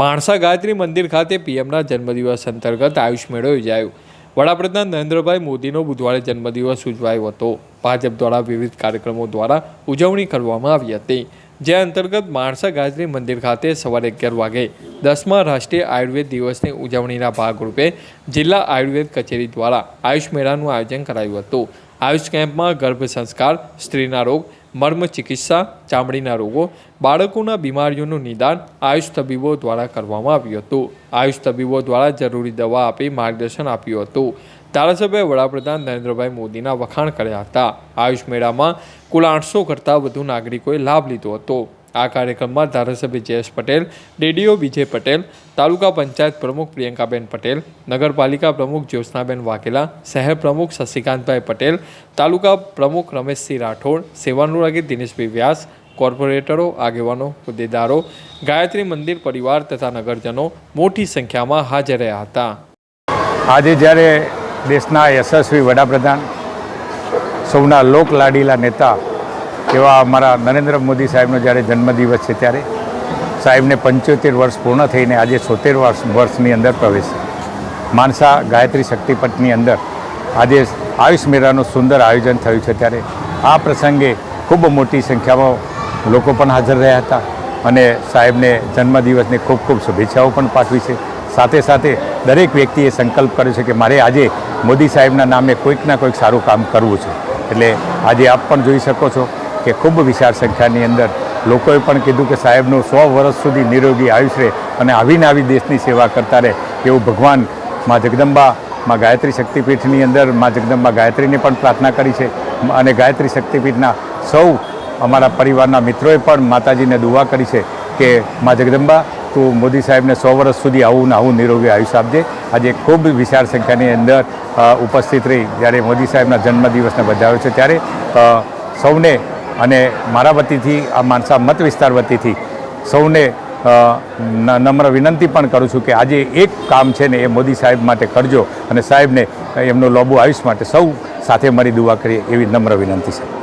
માણસા ગાયત્રી મંદિર ખાતે પીએમના જન્મદિવસ અંતર્ગત આયુષ મેળો યોજાયો. વડાપ્રધાન નરેન્દ્રભાઈ મોદીનો બુધવારે જન્મદિવસ ઉજવાયો હતો. ભાજપ દ્વારા વિવિધ કાર્યક્રમો દ્વારા ઉજવણી કરવામાં આવી હતી. જે અંતર્ગત માણસા ગાયત્રી મંદિર ખાતે સવારે અગિયાર વાગે દસમા રાષ્ટ્રીય આયુર્વેદ દિવસની ઉજવણીના ભાગરૂપે જિલ્લા આયુર્વેદ કચેરી દ્વારા આયુષ મેળાનું આયોજન કરાયું હતું. આયુષ કેમ્પમાં ગર્ભ સંસ્કાર, સ્ત્રીના રોગ મર્મ ચિકિત્સા ચામડીના રોગો, બાળકોના બીમારીઓનું નિદાન આયુષ તબીબો દ્વારા કરવામાં આવ્યું હતું. આયુષ તબીબો દ્વારા જરૂરી દવા આપી માર્ગદર્શન આપ્યું હતું. ધારાસભ્ય વડાપ્રધાન નરેન્દ્રભાઈ મોદીના વખાણ કર્યા હતા. આયુષ મેળામાં કુલ આઠસો કરતાં વધુ નાગરિકોએ લાભ લીધો હતો. આ કાર્યક્રમમાં ધારાસભ્ય જયેશ પટેલ, ડીડીઓ વિજય પટેલ, તાલુકા પંચાયત પ્રમુખ પ્રિયંકાબેન પટેલ, નગરપાલિકા પ્રમુખ જ્યોત્સનાબેન વાઘેલા, શહેર પ્રમુખ શશિકાંતભાઈ પટેલ, તાલુકા પ્રમુખ રમેશસિંહ રાઠોડ, સેવાનુરાગી દિનેશભાઈ વ્યાસ, કોર્પોરેટરો, આગેવાનો, હોદ્દેદારો, ગાયત્રી મંદિર પરિવાર તથા નગરજનો મોટી સંખ્યામાં હાજર રહ્યા હતા. આજે જ્યારે દેશના યશસ્વી વડાપ્રધાન, સૌના લોકલાડીલા નેતા એવા અમારા નરેન્દ્ર મોદી સાહેબનો જ્યારે જન્મદિવસ છે ત્યારે સાહેબને પંચોતેર વર્ષ પૂર્ણ થઈને આજે સોતેર વર્ષ વર્ષની અંદર પ્રવેશ માનસા ગાયત્રી શક્તિપટની અંદર આજે આયુષ મેળાનું સુંદર આયોજન થયું છે ત્યારે આ પ્રસંગે ખૂબ મોટી સંખ્યામાં લોકો પણ હાજર રહ્યા હતા અને સાહેબને જન્મદિવસની ખૂબ ખૂબ શુભેચ્છાઓ પણ પાઠવી છે. સાથે સાથે દરેક વ્યક્તિએ સંકલ્પ કર્યો છે કે મારે આજે મોદી સાહેબના નામે કોઈક ના કોઈક સારું કામ કરવું છે. એટલે આજે આપ પણ જોઈ શકો છો કે ખૂબ વિશાળ સંખ્યાની અંદર લોકોએ પણ કીધું કે સાહેબનું સો વર્ષ સુધી નિરોગી આયુષ રહે અને આવીને આવી દેશની સેવા કરતા રહે એવું ભગવાનમાં જગદંબા, માં ગાયત્રી શક્તિપીઠની અંદરમાં જગદંબા ગાયત્રીને પણ પ્રાર્થના કરી છે. અને ગાયત્રી શક્તિપીઠના સૌ અમારા પરિવારના મિત્રોએ પણ માતાજીને દુવા કરી છે કે, માં જગદંબા, તું મોદી સાહેબને સો વર્ષ સુધી આવું ને આવું નિરોગી આયુષ્ય આપજે. આજે ખૂબ વિશાળ સંખ્યાની અંદર ઉપસ્થિત રહી. જ્યારે મોદી સાહેબના જન્મદિવસને વધાવ્યો છે ત્યારે સૌને અને મારા વતીથી, આ માનસા મત વિસ્તાર વતીથી સૌને નમ્ર વિનંતી પણ કરું છું કે આજે એક કામ છે ને એ મોદી સાહેબ માટે કરજો અને સાહેબને એમનો લોબો આયુષ માટે સૌ સાથે મળી દુઆ કરીએ એવી નમ્ર વિનંતી છે.